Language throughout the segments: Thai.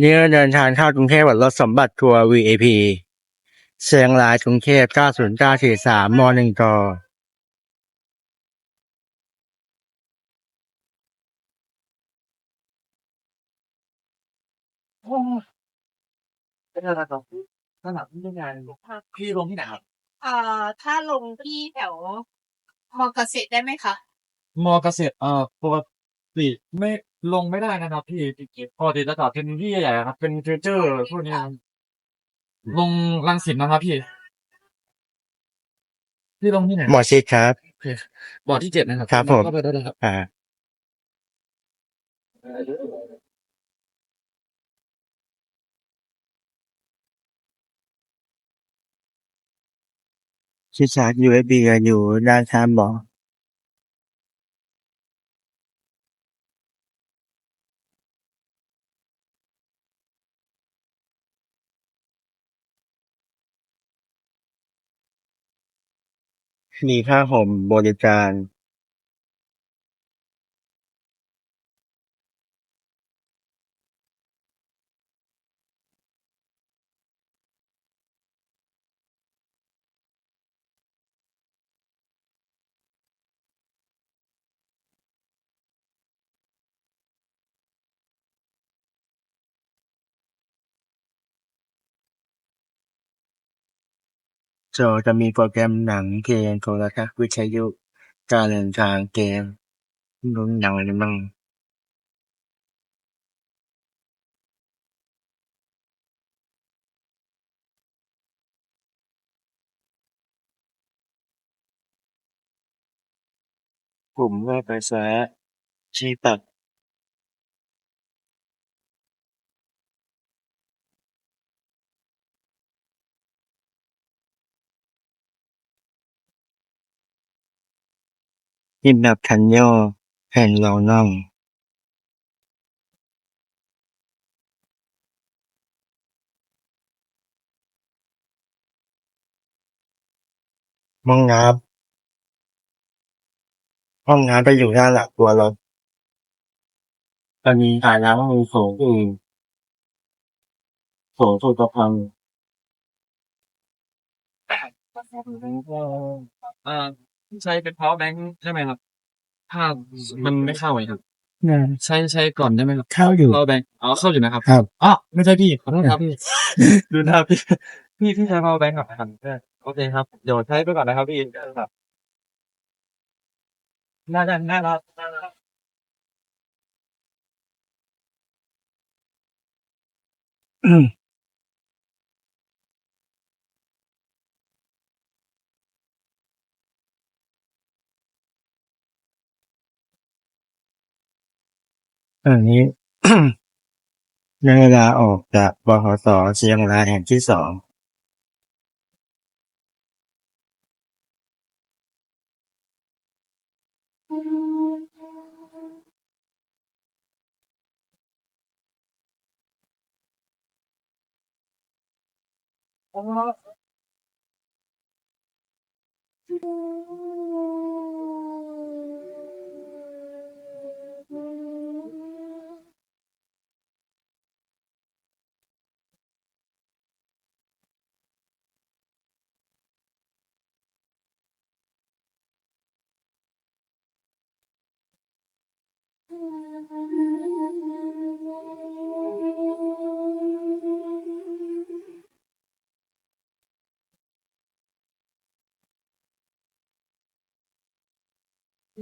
นี่เดินทางเข้ากรุงเทพกับรถสมบัติทัวร์ VIP เชียงรายกรุงเทพ90943มหนึ่งกเป็นอะไรครับสนามที่งานพี่ลงที่ไหนครับเอ่อถ้าลงที่แถวมอเกษตรได้ไหมคะ มอเกษตรเอ่อปกติไม่ ลงไม่ได้นะครับพี่ปกติจะจอดเป็นที่ใหญ่ๆครับ เป็นฟิวเจอร์พวกนี้ครับลงรังสิตนะครับพี่ พี่ลงที่ไหนหมอชิดครับ บอร์ดที่เจ็ดนะครับครับผมก็ไปได้เลยครับ อ่า ชิดชาร์จ USB กันอยู่ด้านข้างเบา มีผ้าห่มบริการ จอจะมีโปรแกรมหนังเกมโทรทัศน์ วิทยุ การเดินทาง เกม ดูหนังอะไรบ้างผมว่าไปซะชี้ปัก กินแบบทันย่อแผ่นรองน่องห้องน้ำห้องน้ำไปอยู่ด้านหลังตัวรถตอนนี้ถ่ายแล้วมีโถงอื่นโถงสุดกระพังอ่า ใช้เป็น power bank ใช่ไหมครับ ถ้ามันไม่เข้าไงครับเนี่ยใช้ใช้ก่อนได้ไหมครับ เข้าอยู่ power bank อ๋อเข้าอยู่นะครับครับ อ๋อไม่ใช่พี่ขอโทษครับพี่ ดูหน้าพี่ พี่พี่ใช้ power bank ก่อนนะครับโอเคครับเดี๋ยวใช้ไปก่อนนะครับพี่ครับน่าจะน่ารักน่ารัก อันนี้ในเวลาออกจากบขสเชียงรายแห่งที่สองอ๋อ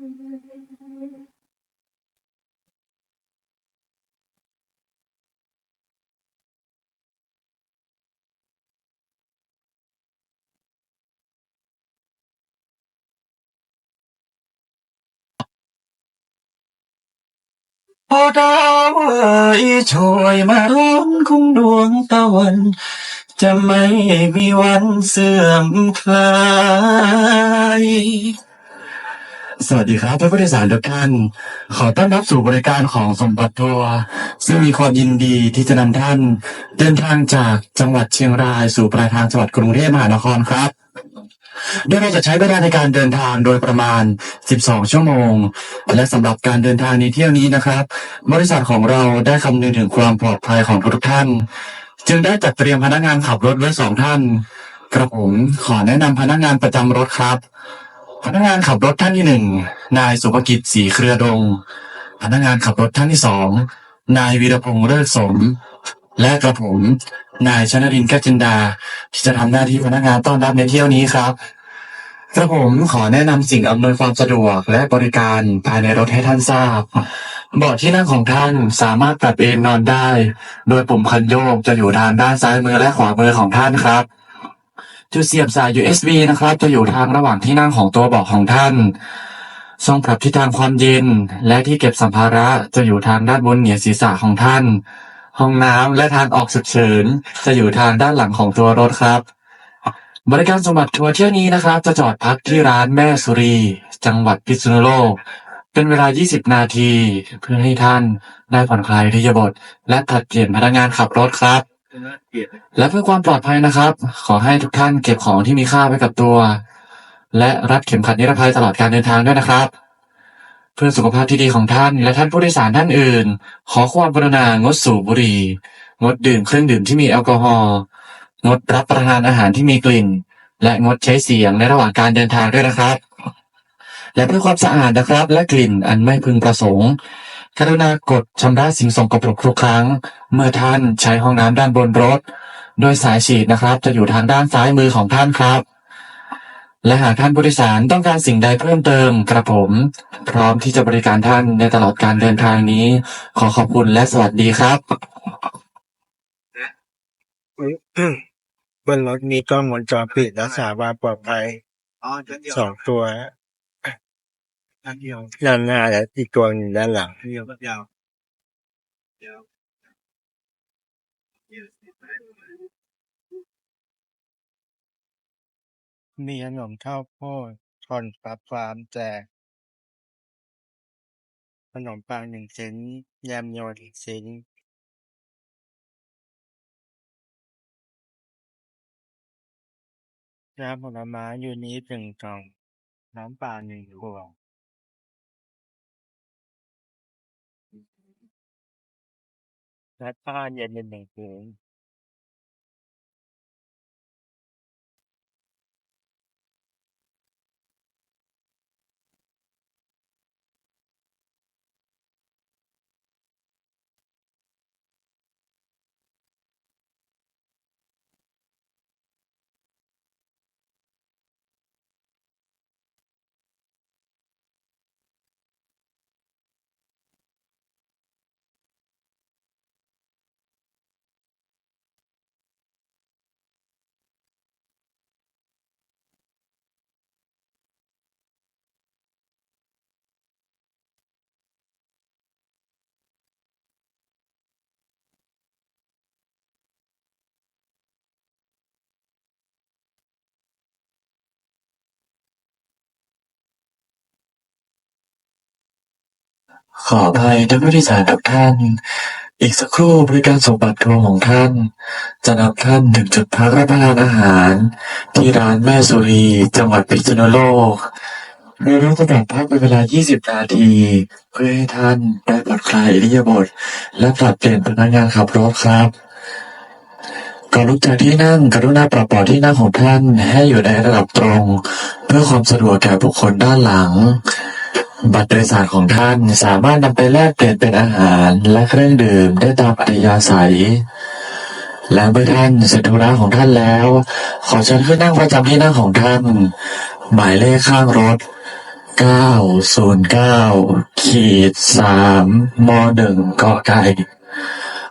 พอดาวเอยช่วยมาร้อคุ้งดวงตะวัน จะไม่มีวันเสื่อมคลาย สวัสดีครับท่านผู้โดยสารทุกท่าน ขอต้อนรับสู่บริการของสมบัติทัวร์ซึ่งมีความยินดีที่จะนำท่าน เดินทางจากจังหวัดเชียงรายสู่ปลายทางจังหวัดกรุงเทพมหานครครับ โดยเราจะใช้เวลาในการเดินทางโดยประมาณ 12 ชั่วโมง และสำหรับการเดินทางในเที่ยวนี้นะครับ บริษัทของเราได้คำนึงถึงความปลอดภัยของทุกท่าน จึงได้จัดเตรียมพนักงานขับรถไว้สองท่านกระผมขอแนะนำพนักงานประจำรถครับ พนักงานขับรถท่านที่หนึ่งนายสุภกิจศรีเครือดง พนักงานขับรถท่านที่สองนายวีรพงษ์เลิศสม และกระผม นายชนรินทร์แก้วจินดา ที่จะทำหน้าที่พนักงานต้อนรับในเที่ยวนี้ครับกระผมขอแนะนำสิ่งอำนวยความสะดวกและบริการภายในรถให้ท่านทราบ เบาะที่นั่งของท่านสามารถปรับเอนนอนได้ โดยปุ่มคันโยกจะอยู่ทางด้านซ้ายมือและขวามือของท่านครับ จุดเสียบสาย USB นะครับ จะอยู่ทางระหว่างที่นั่งของตัวเบาะของท่านช่องปรับทิศทางความเย็น และที่เก็บสัมภาระจะอยู่ทางด้านบนเหนือศีรษะของท่าน ห้องน้ำและทางออกฉุกเฉินจะอยู่ทางด้านหลังของตัวรถครับ บริการสมบัติทัวร์เที่ยวนี้นะครับ จะจอดพักที่ร้านแม่สุรี จังหวัดพิษณุโลก เป็นเวลา 20 นาที เพื่อให้ท่านได้ผ่อนคลายอิริยบถและผลัดเปลี่ยนพนักงานขับรถครับ และเพื่อความปลอดภัยนะครับ ขอให้ทุกท่านเก็บของที่มีค่าไว้กับตัว และรัดเข็มขัดนิรภัยตลอดการเดินทางด้วยนะครับ เพื่อสุขภาพที่ดีของท่านและท่านผู้โดยสารท่านอื่น ขอความกรุณางดสูบบุหรี่ งดดื่มเครื่องดื่มที่มีแอลกอฮอล์งดรับประทานอาหารที่มีกลิ่น และงดใช้เสียงในระหว่างการเดินทางด้วยนะครับ และเพื่อความสะอาดนะครับ และกลิ่นอันไม่พึงประสงค์ กรุณากดชำระสิ่งสกปรกทุกครั้ง เมื่อท่านใช้ห้องน้ำด้านบนรถ โดยสายฉีดนะครับ จะอยู่ทางด้านซ้ายมือของท่านครับ และหากท่านผู้โดยสารต้องการสิ่งใดเพิ่มเติมกระผม พร้อมที่จะบริการท่านในตลอดการเดินทางนี้ ขอขอบคุณและสวัสดีครับ บนรถมีกล้องวงจรปิดรักษาความปลอดภัย สองตัว อันเดียวด้านหน้าและอีกตัวหนึ่งด้านหลัง เดียวเดียวเดียวมีขนมข้าวโพดทอนปลาฟาร์มแจกขนมปังหนึ่งชิ้นแยมโยนอีกชิ้น น้ำผลไม้ยูนิหนึ่งกล่อง น้ำเปล่าหนึ่งขวด และผ้ ขออภัยท่านผู้โดยสารทุกท่าน อีกสักครู่บริการส่งบัตรทัวร์ของท่าน จะนำท่านถึงจุดพักรับประทานอาหาร ที่ร้านแม่สุรี จังหวัดพิษณุโลกโดยเราจะแบ่งพักเป็นเวลา 20 นาที เพื่อให้ท่านได้ผ่อนคลายอิริยาบถและปรับเปลี่ยนพนักงานขับรถครับก่อนลุกจากที่นั่งกรุณาปรับเบาะที่นั่งของท่านให้อยู่ในระดับตรง เพื่อความสะดวกแก่บุคคลด้านหลัง บัตรโดยสารของท่านสามารถนำไปแลกเปลี่ยนเป็นอาหารและเครื่องดื่มได้ตามอัธยาศัย และเมื่อท่านเสร็จธุระของท่านแล้ว ขอเชิญขึ้นนั่งประจำที่นั่งของท่าน หมายเลขข้างรถ 909ขีด3ม1กอไก่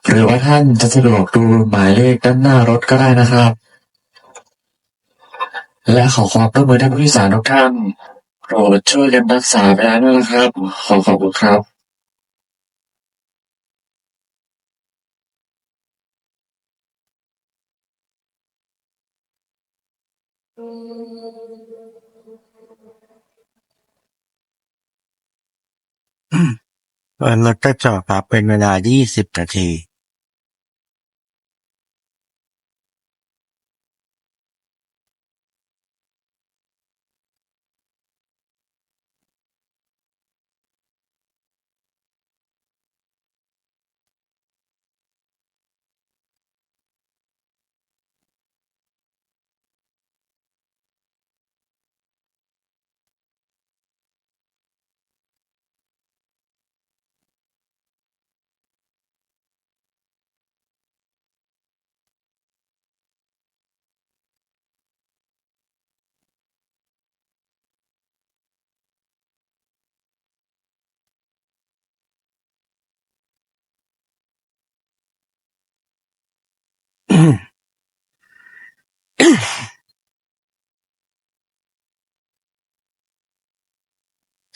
หรือว่าท่านจะสะดวกดูหมายเลขด้านหน้ารถก็ได้นะครับ และขอความร่วมมือท่านผู้โดยสารทุกท่าน โปรดช่วยกันรักษาไปแล้วนะครับ ขอขอบคุณครับเรถกระจกครับเป็นเวลา 20 นาที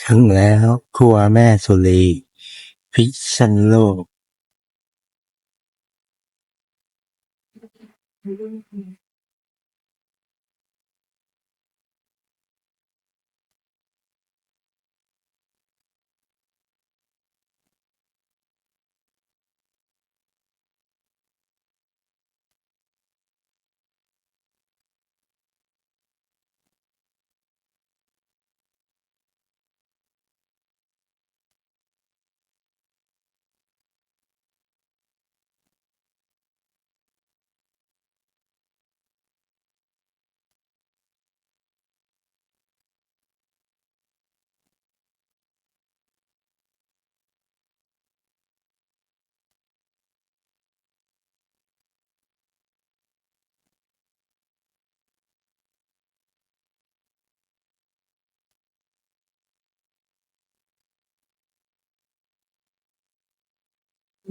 ถึงแล้วครัวแม่สุรีพิษณุโลก ท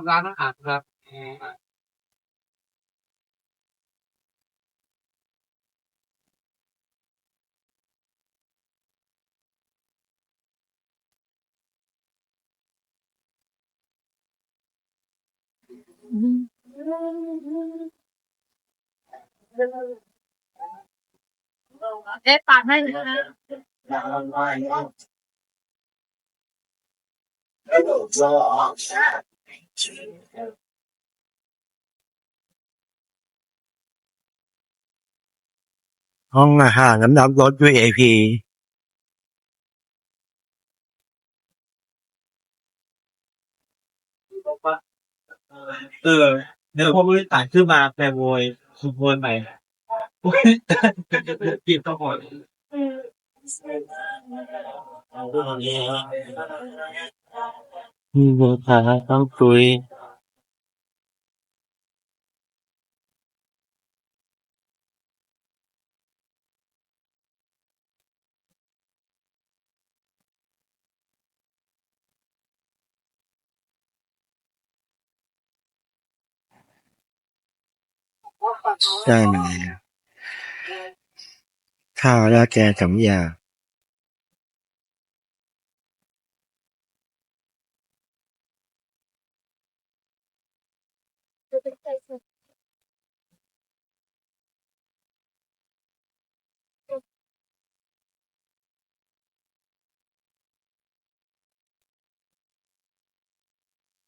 ำร้านอาห เอ๊ะปาดให้เลยะห้องอาหารน้ำรับรถ VIP เออเดี๋ยวพวกบริษัทขึ้นมาแปลโวยคุณโวยใหม่โอ้ยกินต้องหมดมีลูกค้าต้องคุย ได้มาแล้วข้าวราดแกงสำยาง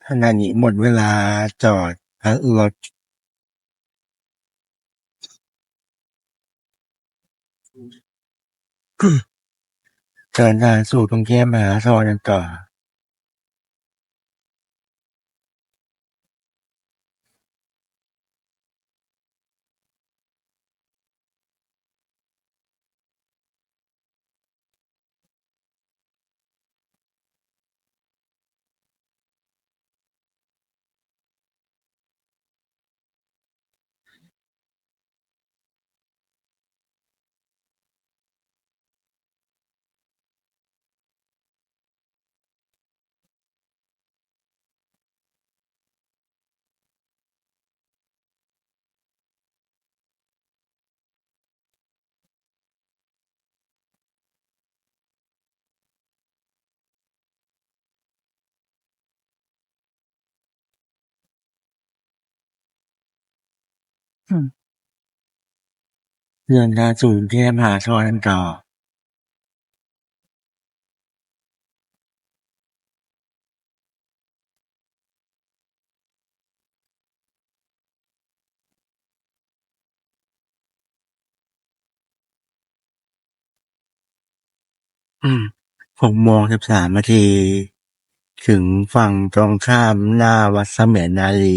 ขณะนี้หมดเวลาจอดพักรถ เดินทางสู่กรุงเทพมหานครกันต่อ เดินทางสู่กรุงเทพมหานครกันต่ออืมหกโมงสิบสามนาที ถึงฝั่งตรงข้ามหน้าวัดเสมียนนารี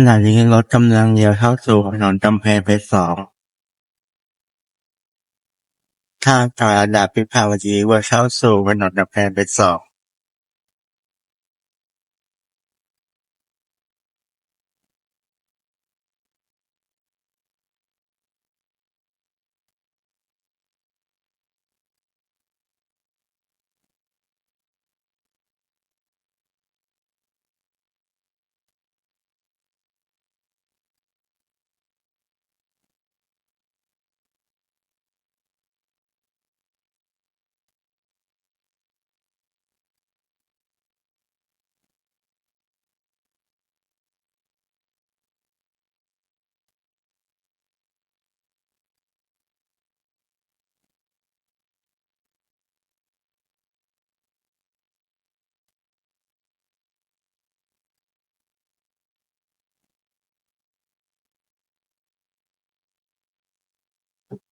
ขณะนี้รถกำลังเลี้ยวเข้าสู่ถนนกำแพงเพชรสอง ทางต่อระดับพิพาวดีเพื่อเข้าสู่ถนนกำแพงเพชรสอง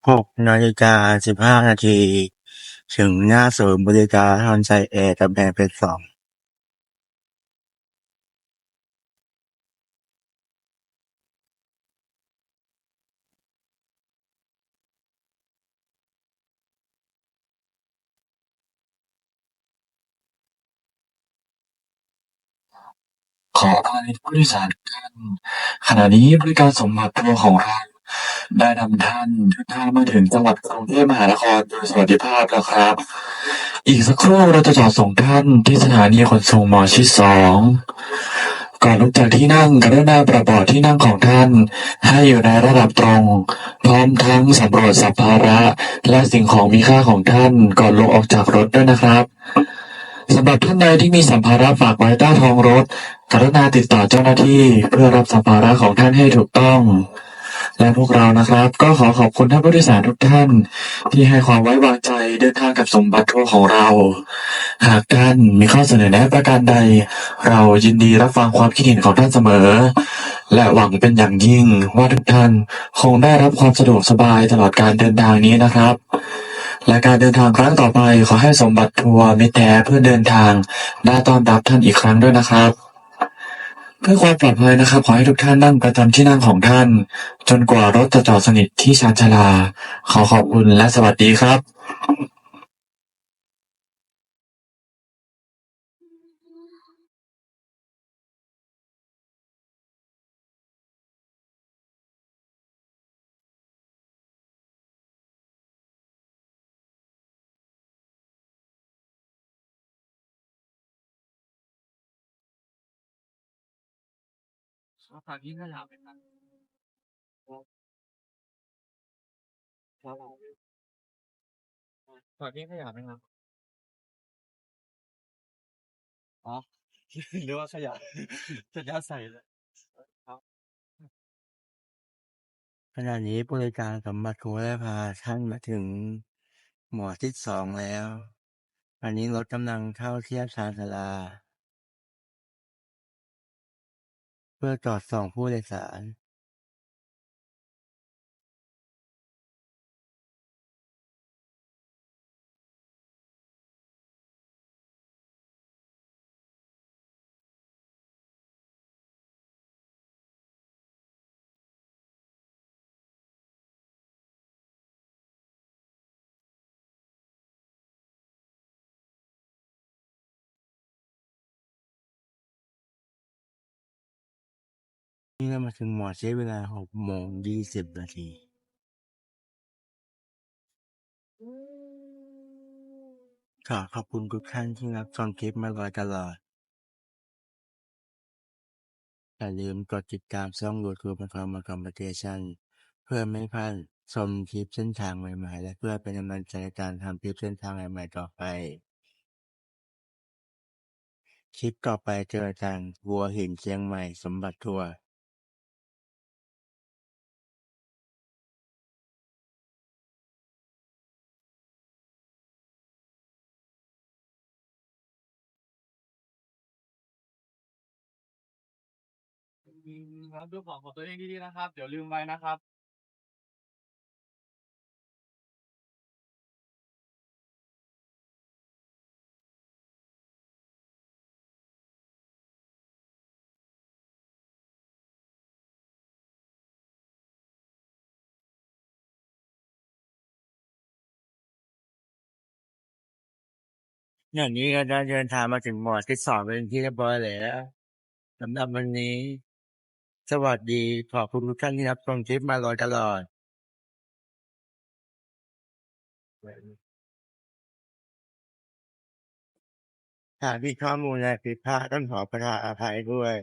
หกนาฬิกาสิบห้านาทีถึงหน้าศูนย์บริการทอนใจแอร์กำแพงเพชรสองขออภัยผู้โดยสารทุกท่านขณะนี้บริการสมบัติทัวของเรา ได้นำท่านทุกท่านมาถึงจังหวัดกรุงเทพมหานครโดยสวัสดิภาพแล้วครับ อีกสักครู่เราจะจอดส่งท่านที่สถานีขนส่งหมอชิดสองก่อนลุกจากที่นั่งกรุณาปรับเบาะที่นั่งของท่าน ให้อยู่ในระดับตรง พร้อมทั้งสำรวจสัมภาระ และสิ่งของมีค่าของท่านก่อนลงออกจากรถด้วยนะครับสำหรับท่านใดที่มีสัมภาระฝากไว้ใต้ท้องรถ กรุณาติดต่อเจ้าหน้าที่เพื่อรับสัมภาระของท่านให้ถูกต้อง และพวกเรานะครับ ก็ขอขอบคุณท่านผู้โดยสารทุกท่าน ที่ให้ความไว้วางใจเดินทางกับสมบัติทัวร์ของเรา หากท่านมีข้อเสนอแนะประการใด เรายินดีรับฟังความคิดเห็นของท่านเสมอ และหวังเป็นอย่างยิ่งว่าทุกท่านคงได้รับความสะดวกสบายตลอดการเดินทางนี้นะครับ และการเดินทางครั้งต่อไปขอให้สมบัติทัวร์มิตรแท้เพื่อเดินทางได้ต้อนรับท่านอีกครั้งด้วยนะครับ เพื่อความปลอดภัยนะครับ ขอให้ทุกท่านนั่งประจำที่นั่งของท่าน จนกว่ารถจะจอดสนิทที่ชานชาลา ขอขอบคุณและสวัสดีครับ ฝากทิ้งขยะไหมครับฝากทิ้งขยะไหมครับ อ๋อ หรือว่าขยะจะยัดใส่เลยขณะนี้บริการสมบัติทัวร์ได้พาท่านมาถึงหมวดที่สองแล้ว อันนี้รถกำลังเข้าเทียบชานชาลา เพื่อจอดส่องผู้โดยสาร นี่เรามาถึงหมอใช้เวลาหกโมงยี่สิบนาที ขอขอบคุณทุกท่านที่รับชมคลิปมาโดยตลอด อย่าลืมกดติดตามช่อง YouTube มาคอมมาคอมเพเชันเพื่อไม่พลาดชมคลิปเส้นทางใหม่ๆ และเพื่อเป็นกำลังใจในการทำคลิปเส้นทางใหม่ๆต่อไป คลิปต่อไปเจอกันวัวหินเชียงใหม่สมบัติทัวร์ อืมครับดูของของตัวเองดีๆนะครับ เดี๋ยวลืมไว้นะครับ อย่างนี้ก็ได้เดินทางมาถึงหมวดที่สองเป็นที่เรียบร้อยแล้วสำหรับวันนี้ สวัสดีขอบคุณทุกท่านที่รับชมคลิปมาโดยตลอดหากมีข้อมูลอะไรผิดพลาดต้องขอประทานอภัยด้วย